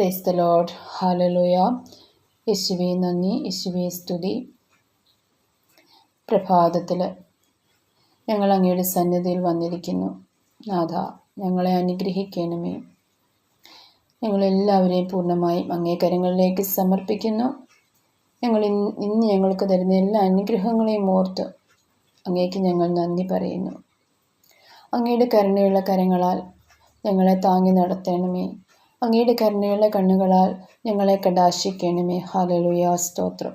Praise the lord ഹാലലുയ യേശുവെ നന്ദി. യേശുവെ സ്തുതി. പ്രഭാതത്തിൽ ഞങ്ങൾ അങ്ങയുടെ സന്നിധിയിൽ വന്നിരിക്കുന്നു. നാഥ ഞങ്ങളെ അനുഗ്രഹിക്കണമേ. ഞങ്ങളെല്ലാവരെയും പൂർണമായും അങ്ങേ കരങ്ങളിലേക്ക് സമർപ്പിക്കുന്നു. ഞങ്ങൾ ഇന്ന് ഞങ്ങൾക്ക് തരുന്ന എല്ലാ അനുഗ്രഹങ്ങളെയും ഓർത്ത് അങ്ങേക്ക് ഞങ്ങൾ നന്ദി പറയുന്നു. അങ്ങയുടെ കരുണയുള്ള കരങ്ങളാൽ ഞങ്ങളെ താങ്ങി നടത്തണമേ. അങ്ങയുടെ കരുണയുള്ള കണ്ണുകളാൽ ഞങ്ങളെ കടാശിക്കണമേ ഹാലലുയ സ്തോത്രം.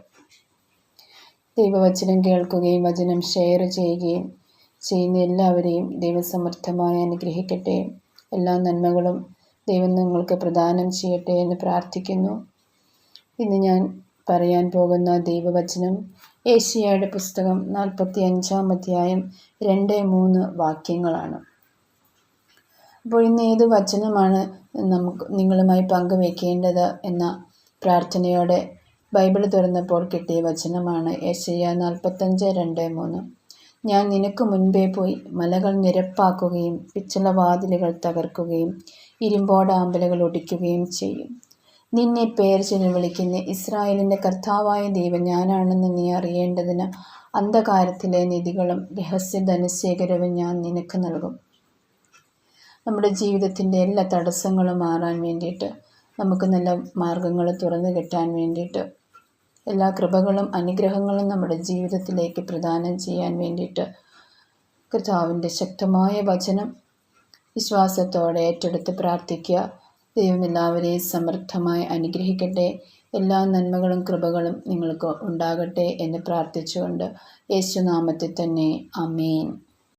ദൈവവചനം കേൾക്കുകയും വചനം ഷെയർ ചെയ്യുകയും ചെയ്യുന്ന എല്ലാവരെയും ദൈവസമർത്ഥമായി അനുഗ്രഹിക്കട്ടെ. എല്ലാ നന്മകളും ദൈവം നിങ്ങൾക്ക് പ്രദാനം ചെയ്യട്ടെ എന്ന് പ്രാർത്ഥിക്കുന്നു. ഇന്ന് ഞാൻ പറയാൻ പോകുന്ന ദൈവവചനം ഏഷ്യയുടെ പുസ്തകം നാൽപ്പത്തി അഞ്ചാം അധ്യായം രണ്ട് മൂന്ന് വാക്യങ്ങളാണ്. അപ്പോൾ ഇന്ന് ഏത് വചനമാണ് നമുക്ക് നിങ്ങളുമായി പങ്കുവെക്കേണ്ടത് എന്ന പ്രാർത്ഥനയോടെ ബൈബിൾ തുറന്നപ്പോൾ കിട്ടിയ വചനമാണ് ഏഷ്യ നാൽപ്പത്തഞ്ച് രണ്ട് മൂന്ന്. ഞാൻ നിനക്ക് മുൻപേ പോയി മലകൾ നിരപ്പാക്കുകയും പിച്ചളവാതിലുകൾ തകർക്കുകയും ഇരുമ്പോടാമ്പലുകൾ ഒടിക്കുകയും ചെയ്യും. നിന്നെ പേർ ചെന്ന് വിളിക്കുന്ന ഇസ്രായേലിന്റെ കർത്താവായ ദൈവം ഞാനാണെന്ന് നീ അറിയേണ്ടതിന് അന്ധകാരത്തിലെ നിധികളും രഹസ്യ ധനശേഖരവും ഞാൻ നിനക്ക് നൽകും. നമ്മുടെ ജീവിതത്തിന്റെ എല്ലാ തടസ്സങ്ങളും മാറാൻ വേണ്ടിയിട്ട് നമുക്ക് നല്ല മാർഗങ്ങൾ തുറന്നു കിട്ടാൻ വേണ്ടിയിട്ട് എല്ലാ കൃപകളും അനുഗ്രഹങ്ങളും നമ്മുടെ ജീവിതത്തിലേക്ക് പ്രദാനം ചെയ്യാൻ വേണ്ടിയിട്ട് കർത്താവിന്റെ ശക്തമായ വചനം വിശ്വാസത്തോടെ ഏറ്റെടുത്ത് പ്രാർത്ഥിക്കുക. ദൈവം എല്ലാവരെയും സമർത്ഥമായി അനുഗ്രഹിക്കട്ടെ. എല്ലാ നന്മകളും കൃപകളും നിങ്ങൾക്ക് ഉണ്ടാകട്ടെ എന്ന് പ്രാർത്ഥിച്ചുകൊണ്ട് യേശുനാമത്തിൽ തന്നെ. അമേൻ